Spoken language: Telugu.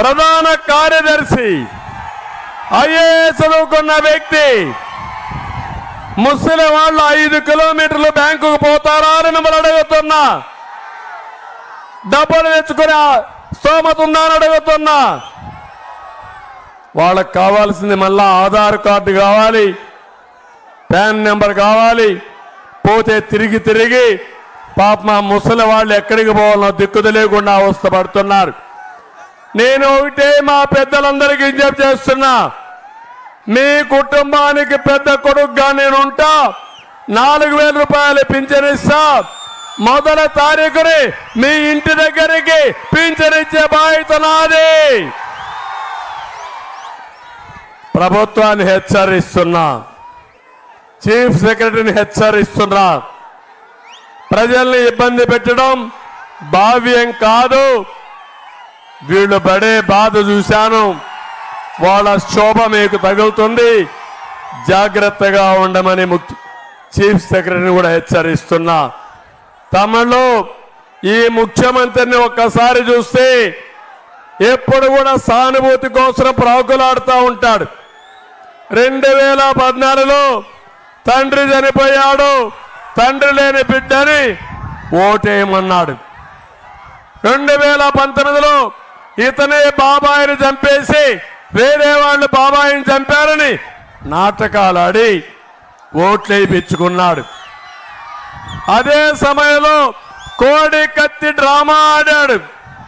ప్రధాన కార్యదర్శి ఐఏఎస్ చదువుకున్న వ్యక్తి ముస్లిం వాళ్ళు ఐదు కిలోమీటర్లు బ్యాంకుకు పోతారా అని మిమ్మల్ని అడుగుతున్నా. డబ్బులు తెచ్చుకునే స్తోమత ఉందా అని అడుగుతున్నా. వాళ్ళకి కావాల్సింది మళ్ళా ఆధార్ కార్డు కావాలి ప్యాన్ నెంబర్ కావాలి. పోతే తిరిగి తిరిగి పాప మా ముసలి వాళ్ళు ఎక్కడికి పోవాలనో దిక్కు తెలియకుండా అవస్థ పడుతున్నారు నేను ఒకటే మా పెద్దలందరికీ విజ్ఞప్తి చేస్తున్నా. మీ కుటుంబానికి పెద్ద కొడుకుగా నేను ఉంటా. నాలుగు వేల రూపాయలు పింఛనిస్తా మొదల తారీఖుని మీ ఇంటి దగ్గరికి పింఛనిచ్చే బాధ్యత నాది. ప్రభుత్వాన్ని హెచ్చరిస్తున్నా. చీఫ్ సెక్రటరీని హెచ్చరిస్తున్నా. ప్రజల్ని ఇబ్బంది పెట్టడం భావ్యం కాదు. వీళ్ళు పడే బాధ చూశాను. వాళ్ళ శోభ మీకు తగులుతుంది. జాగ్రత్తగా ఉండమని ముఖ్య చీఫ్ సెక్రటరీని కూడా హెచ్చరిస్తున్నా. తమలో ఈ ముఖ్యమంత్రిని ఒక్కసారి చూస్తే ఎప్పుడు కూడా సానుభూతి కోసం ప్రాకులాడుతూ ఉంటాడు. రెండు వేల పద్నాలుగులో తండ్రి చనిపోయాడు. తండ్రి లేని బిడ్డని ఓటేయమన్నాడు. రెండు వేల పంతొమ్మిదిలో ఇతనే బాబాయిని చంపేసి వేరే వాళ్ళు బాబాయిని చంపారని నాటకాలు ఆడి ఓట్లేయించుకున్నాడు అదే సమయంలో కోడి కత్తి డ్రామా ఆడాడు.